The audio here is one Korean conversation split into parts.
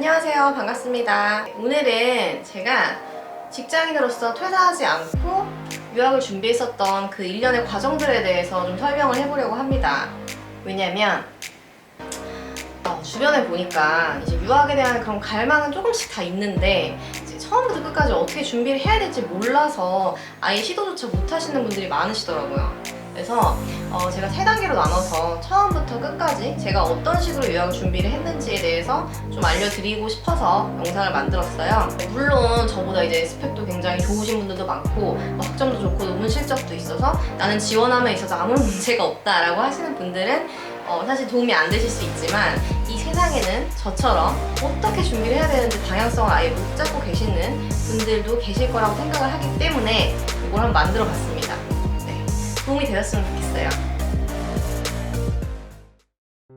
안녕하세요. 반갑습니다. 오늘은 제가 직장인으로서 퇴사하지 않고 유학을 준비했었던 그 일련의 과정들에 대해서 좀 설명을 해보려고 합니다. 왜냐면 어, 주변에 보니까 이제 유학에 대한 그런 갈망은 조금씩 다 있는데 처음부터 끝까지 어떻게 준비를 해야 될지 몰라서 아예 시도조차 못 하시는 분들이 많으시더라고요. 그래서 어, 제가 세 단계로 나눠서 처음부터 끝까지 제가 어떤 식으로 유학을 준비를 했는지에 대해서 좀 알려드리고 싶어서 영상을 만들었어요. 물론 저보다 이제 스펙도 굉장히 좋으신 분들도 많고 뭐 학점도 좋고 논문 실적도 있어서 나는 지원함에 있어서 아무런 문제가 없다라고 하시는 분들은 어, 사실 도움이 안 되실 수 있지만 이 세상에는 저처럼 어떻게 준비를 해야 되는지 방향성을 아예 못 잡고 계시는 분들도 계실 거라고 생각을 하기 때문에 이걸 한번 만들어 봤습니다. 네, 도움이 되셨으면 좋겠어요.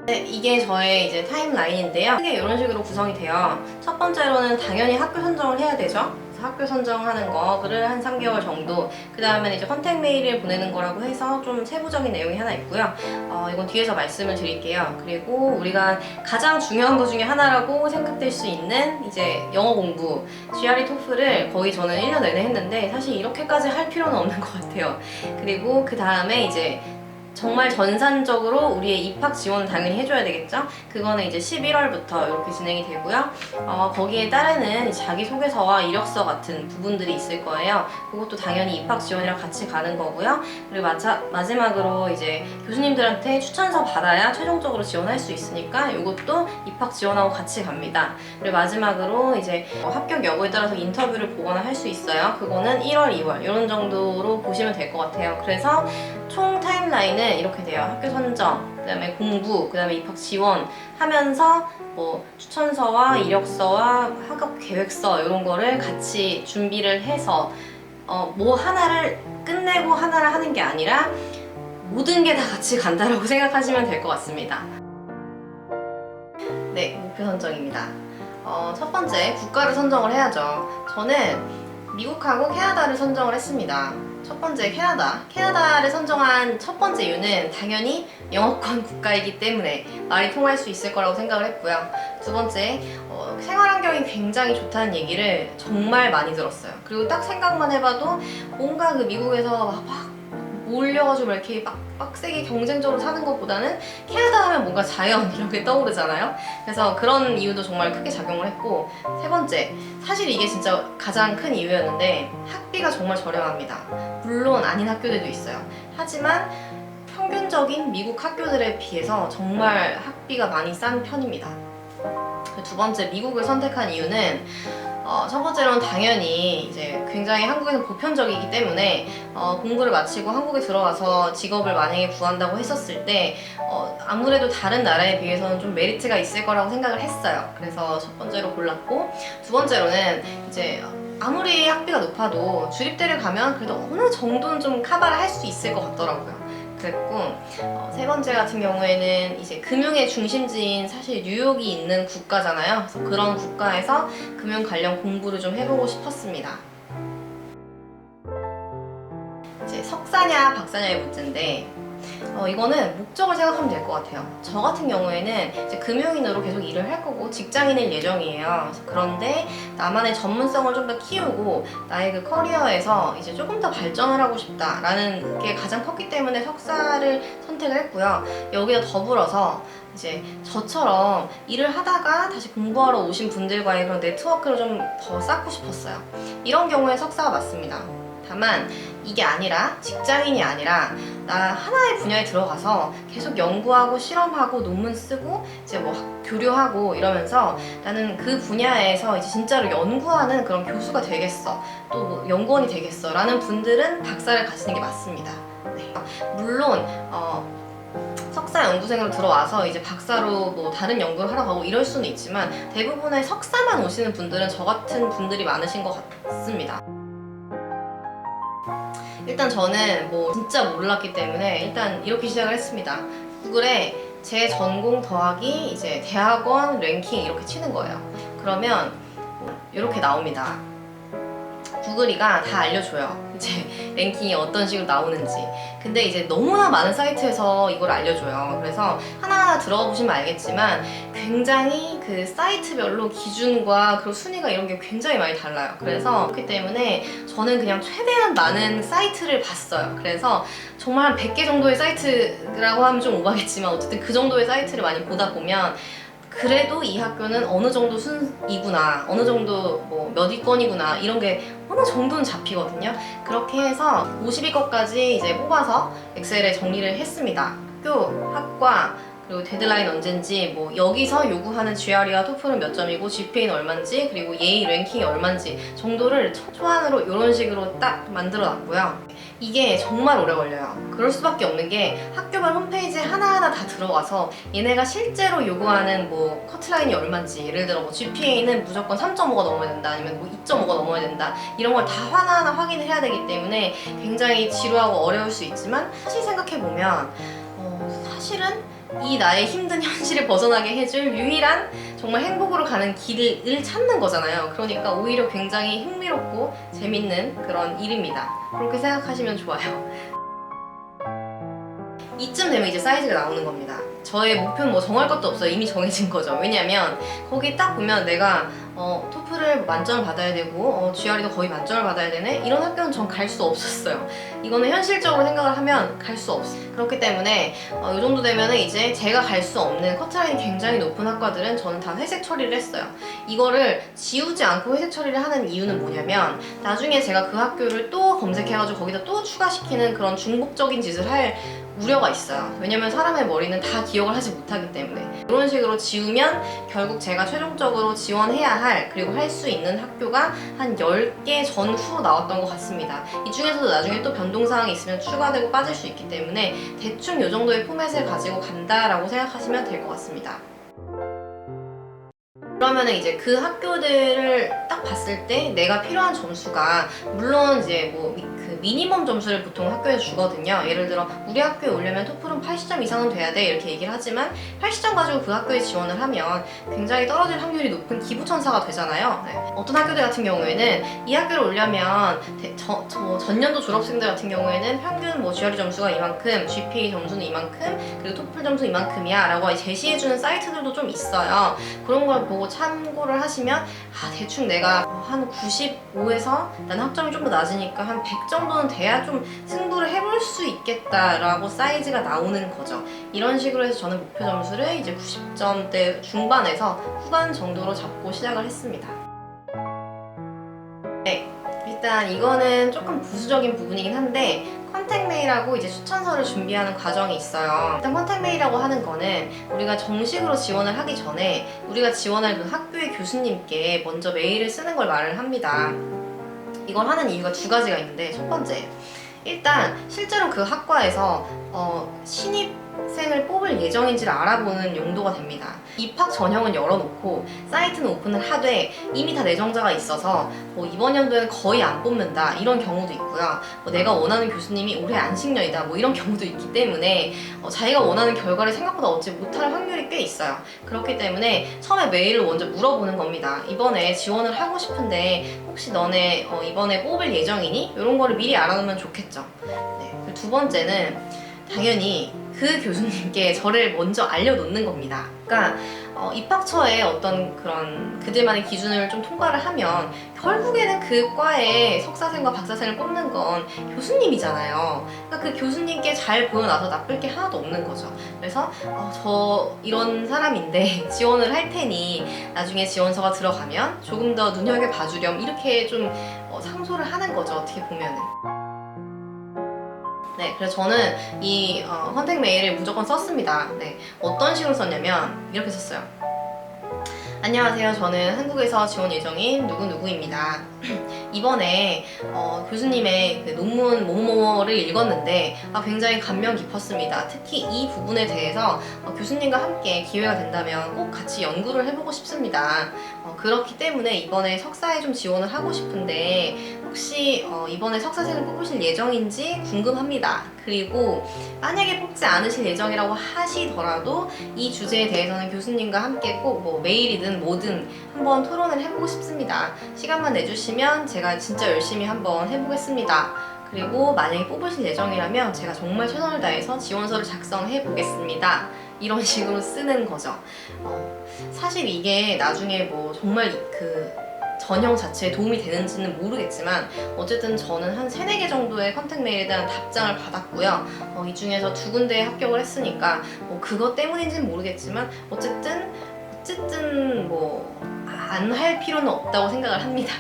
네, 이게 저의 이제 타임라인인데요. 크게 이런 식으로 구성이 돼요. 첫 번째로는 당연히 학교 선정을 해야 되죠. 학교 선정하는 거를 한 3개월 정도. 그 다음에는 이제 컨택 메일을 보내는 거라고 해서 좀 세부적인 내용이 하나 있고요. 어, 이건 뒤에서 말씀을 드릴게요. 그리고 우리가 가장 중요한 것 중에 하나라고 생각될 수 있는 이제 영어 공부, GRE 토플을 거의 저는 1년 내내 했는데 사실 이렇게까지 할 필요는 없는 것 같아요. 그리고 그 다음에 이제 정말 전산적으로 우리의 입학 지원을 당연히 해줘야 되겠죠? 그거는 이제 11월부터 이렇게 진행이 되고요. 어, 거기에 따르는 자기소개서와 이력서 같은 부분들이 있을 거예요. 그것도 당연히 입학 지원이랑 같이 가는 거고요. 그리고 마차, 마지막으로 이제 교수님들한테 추천서 받아야 최종적으로 지원할 수 있으니까 이것도 입학 지원하고 같이 갑니다. 그리고 마지막으로 이제 어, 합격 여부에 따라서 인터뷰를 보거나 할 수 있어요. 그거는 1월, 2월 이런 정도로 보시면 될 것 같아요. 그래서 총 타임라인은 이렇게 돼요. 학교 선정, 그다음에 공부, 그다음에 입학 지원 하면서 뭐 추천서와 이력서와 학업 계획서 이런 거를 같이 준비를 해서 어, 뭐 하나를 끝내고 하나를 하는 게 아니라 모든 게 다 같이 간다라고 생각하시면 될 것 같습니다. 네, 목표 선정입니다. 어, 첫 번째, 국가를 선정을 해야죠. 저는 미국하고 캐나다를 선정을 했습니다. 첫 번째, 캐나다. 캐나다를 선정한 첫 번째 이유는 당연히 영어권 국가이기 때문에 말이 통할 수 있을 거라고 생각을 했고요. 두 번째, 어, 생활 환경이 굉장히 좋다는 얘기를 정말 많이 들었어요. 그리고 딱 생각만 해봐도 뭔가 그 미국에서 막, 막 몰려가지고 막 이렇게 막 빡세게 경쟁적으로 사는 것보다는 캐나다 하면 뭔가 자연 이런 게 떠오르잖아요. 그래서 그런 이유도 정말 크게 작용을 했고 세 번째 사실 이게 진짜 가장 큰 이유였는데 학비가 정말 저렴합니다. 물론 아닌 학교들도 있어요. 하지만 평균적인 미국 학교들에 비해서 정말 학비가 많이 싼 편입니다. 그두 번째 미국을 선택한 이유는 어, 첫 번째로는 당연히 이제 굉장히 한국에서 보편적이기 때문에 어, 공부를 마치고 한국에 들어와서 직업을 만약에 구한다고 했었을 때 어, 아무래도 다른 나라에 비해서는 좀 메리트가 있을 거라고 생각을 했어요. 그래서 첫 번째로 골랐고 두 번째로는 이제 아무리 학비가 높아도 주립대를 가면 그래도 어느 정도는 좀 카바를 할 수 있을 것 같더라고요. 그랬고 어, 세 번째 같은 경우에는 이제 금융의 중심지인 사실 뉴욕이 있는 국가잖아요. 그래서 그런 국가에서 금융 관련 공부를 좀 해보고 싶었습니다. 이제 석사냐 박사냐의 문제인데 어, 이거는 목적을 생각하면 될 것 같아요. 저 같은 경우에는 이제 금융인으로 계속 일을 할 거고 직장인일 예정이에요. 그런데 나만의 전문성을 좀 더 키우고 나의 그 커리어에서 이제 조금 더 발전을 하고 싶다라는 게 가장 컸기 때문에 석사를 선택을 했고요. 여기에 더불어서 이제 저처럼 일을 하다가 다시 공부하러 오신 분들과의 그런 네트워크를 좀 더 쌓고 싶었어요. 이런 경우에 석사가 맞습니다. 다만 이게 아니라 직장인이 아니라 나 하나의 분야에 들어가서 계속 연구하고 실험하고 논문 쓰고 이제 뭐 학- 교류하고 이러면서 나는 그 분야에서 이제 진짜로 연구하는 그런 교수가 되겠어 또 뭐 연구원이 되겠어 라는 분들은 박사를 가시는 게 맞습니다. 네. 물론 어, 석사 연구생으로 들어와서 이제 박사로 뭐 다른 연구를 하러 가고 이럴 수는 있지만 대부분의 석사만 오시는 분들은 저 같은 분들이 많으신 것 같습니다. 일단 저는 뭐 진짜 몰랐기 때문에 일단 이렇게 시작을 했습니다. 구글에 제 전공 더하기 이제 대학원 랭킹 이렇게 치는 거예요. 그러면 이렇게 나옵니다. 구글이가 다 알려줘요. 이제 랭킹이 어떤 식으로 나오는지. 근데 이제 너무나 많은 사이트에서 이걸 알려줘요. 그래서 하나하나 들어가 보시면 알겠지만 굉장히 그 사이트별로 기준과 그리고 순위가 이런 게 굉장히 많이 달라요. 그래서 그렇기 때문에 저는 그냥 최대한 많은 사이트를 봤어요. 그래서 정말 한 100개 정도의 사이트라고 하면 좀 오바겠지만 어쨌든 그 정도의 사이트를 많이 보다 보면 그래도 이 학교는 어느 정도 순이구나, 어느 정도 뭐 몇 위권이구나 이런 게 어느 정도는 잡히거든요. 그렇게 해서 50위권까지 이제 뽑아서 엑셀에 정리를 했습니다. 학교, 학과, 그리고 데드라인 언젠지 뭐 여기서 요구하는 GRE와 토플은 몇 점이고 GPA는 얼마인지 그리고 예의 랭킹이 얼마인지 정도를 초안으로 이런 식으로 딱 만들어 놨고요. 이게 정말 오래 걸려요. 그럴 수밖에 없는 게 학교별 홈페이지에 하나하나 다 들어가서 얘네가 실제로 요구하는 뭐 커트라인이 얼마인지 예를 들어 뭐 GPA는 무조건 3.5가 넘어야 된다 아니면 뭐 2.5가 넘어야 된다 이런 걸 다 하나하나 확인을 해야 되기 때문에 굉장히 지루하고 어려울 수 있지만 사실 생각해 보면 어, 사실은 이 나의 힘든 현실을 벗어나게 해줄 유일한 정말 행복으로 가는 길을 찾는 거잖아요. 그러니까 오히려 굉장히 흥미롭고 재밌는 그런 일입니다. 그렇게 생각하시면 좋아요. 이쯤 되면 이제 사이즈가 나오는 겁니다. 저의 목표는 뭐 정할 것도 없어요. 이미 정해진 거죠. 왜냐면 거기 딱 보면 내가 어, 토플을 만점을 받아야 되고 어, GRE도 거의 만점을 받아야 되네 이런 학교는 전 갈 수 없었어요. 이거는 현실적으로 생각을 하면 갈 수 없어. 그렇기 때문에 어, 이 정도 되면은 이제 제가 갈 수 없는 커트라인이 굉장히 높은 학과들은 저는 다 회색 처리를 했어요. 이거를 지우지 않고 회색 처리를 하는 이유는 뭐냐면 나중에 제가 그 학교를 또 검색해가지고 거기다 또 추가시키는 그런 중복적인 짓을 할 우려가 있어요. 왜냐면 사람의 머리는 다 기억을 하지 못하기 때문에 이런 식으로 지우면 결국 제가 최종적으로 지원해야 할 그리고 할 수 있는 학교가 한 10개 전후로 나왔던 것 같습니다. 이 중에서도 나중에 또 변동사항이 있으면 추가되고 빠질 수 있기 때문에 대충 이 정도의 포맷을 가지고 간다라고 생각하시면 될 것 같습니다. 그러면은 이제 그 학교들을 딱 봤을 때 내가 필요한 점수가 물론 이제 뭐그 미니멈 점수를 보통 학교에 주거든요. 예를 들어 우리 학교에 오려면 토플은 80점 이상은 돼야 돼 이렇게 얘기를 하지만 80점 가지고 그 학교에 지원을 하면 굉장히 떨어질 확률이 높은 기부천사가 되잖아요. 네. 어떤 학교들 같은 경우에는 이 학교를 오려면 대- 저, 저 전년도 졸업생들 같은 경우에는 평균 뭐 GRE 점수가 이만큼, GPA 점수는 이만큼, 그리고 토플 점수 이만큼이야 라고 제시해주는 사이트들도 좀 있어요. 그런 걸 보고 참고를 하시면 아, 대충 내가 한 95에서 나는 학점이 좀 더 낮으니까 한 100 정도 는 돼야 좀 승부를 해볼 수 있겠다라고 사이즈가 나오는 거죠. 이런 식으로 해서 저는 목표 점수를 이제 90점대 중반에서 후반 정도로 잡고 시작을 했습니다. 네, 일단 이거는 조금 부수적인 부분이긴 한데 컨택 메일하고 이제 추천서를 준비하는 과정이 있어요. 일단 컨택 메일이라고 하는 거는 우리가 정식으로 지원을 하기 전에 우리가 지원할 그 학교의 교수님께 먼저 메일을 쓰는 걸 말을 합니다. 이걸 하는 이유가 두 가지가 있는데 첫 번째 일단 실제로 그 학과에서 어, 신입 생을 뽑을 예정인지를 알아보는 용도가 됩니다. 입학 전형은 열어놓고 사이트는 오픈을 하되 이미 다 내정자가 있어서 뭐 이번 연도에는 거의 안 뽑는다 이런 경우도 있고요. 뭐 내가 원하는 교수님이 올해 안식년이다 뭐 이런 경우도 있기 때문에 어, 자기가 원하는 결과를 생각보다 얻지 못할 확률이 꽤 있어요. 그렇기 때문에 처음에 메일을 먼저 물어보는 겁니다. 이번에 지원을 하고 싶은데 혹시 너네 어, 이번에 뽑을 예정이니? 이런 거를 미리 알아놓으면 좋겠죠. 네. 두 번째는 당연히 그 교수님께 저를 먼저 알려놓는 겁니다. 그러니까 어, 입학처에 어떤 그런 그들만의 기준을 좀 통과를 하면 결국에는 그 과에 석사생과 박사생을 뽑는 건 교수님이잖아요. 그러니까 그 교수님께 잘 보여놔서 나쁠 게 하나도 없는 거죠. 그래서 어, 저 이런 사람인데 지원을 할 테니 나중에 지원서가 들어가면 조금 더 눈여겨 봐주렴 이렇게 좀 어, 상소를 하는 거죠. 어떻게 보면은. 네, 그래서 저는 이 어, 컨택 메일을 무조건 썼습니다. 네, 어떤 식으로 썼냐면 이렇게 썼어요. 안녕하세요. 저는 한국에서 지원 예정인 누구누구입니다. 이번에 어, 교수님의 그 논문 뭐뭐뭐를 읽었는데 아, 굉장히 감명 깊었습니다. 특히 이 부분에 대해서 어, 교수님과 함께 기회가 된다면 꼭 같이 연구를 해보고 싶습니다. 어, 그렇기 때문에 이번에 석사에 좀 지원을 하고 싶은데 혹시 어, 이번에 석사생을 뽑으실 예정인지 궁금합니다. 그리고 만약에 뽑지 않으실 예정이라고 하시더라도 이 주제에 대해서는 교수님과 함께 꼭 뭐 메일이든 뭐든 한번 토론을 해보고 싶습니다. 시간만 내주시면 제가 진짜 열심히 한번 해보겠습니다. 그리고 만약에 뽑으실 예정이라면 제가 정말 최선을 다해서 지원서를 작성해 보겠습니다. 이런 식으로 쓰는 거죠. 어, 사실 이게 나중에 뭐 정말 그 전형 자체에 도움이 되는지는 모르겠지만 어쨌든 저는 한 세네 개 정도의 컨택 메일에 대한 답장을 받았고요. 어, 이 중에서 두 군데에 합격을 했으니까 뭐 그것 때문인지는 모르겠지만 어쨌든 어쨌든 뭐 안 할 필요는 없다고 생각을 합니다.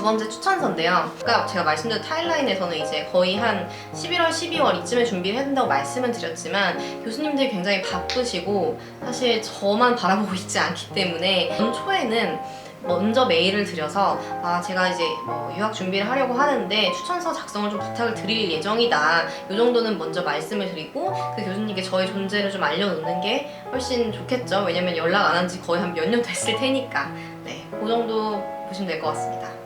두 번째 추천서인데요. 아까 제가 말씀드린 타임라인에서는 이제 거의 한 11월, 12월 이쯤에 준비를 된다고 말씀을 드렸지만 교수님들이 굉장히 바쁘시고 사실 저만 바라보고 있지 않기 때문에 연초에는 먼저 메일을 드려서 아 제가 이제 뭐 유학 준비를 하려고 하는데 추천서 작성을 좀 부탁을 드릴 예정이다. 이 정도는 먼저 말씀을 드리고 그 교수님께 저의 존재를 좀 알려놓는 게 훨씬 좋겠죠. 왜냐면 연락 안 한 지 거의 한 몇 년 됐을 테니까. 네, 그 정도 보시면 될 것 같습니다.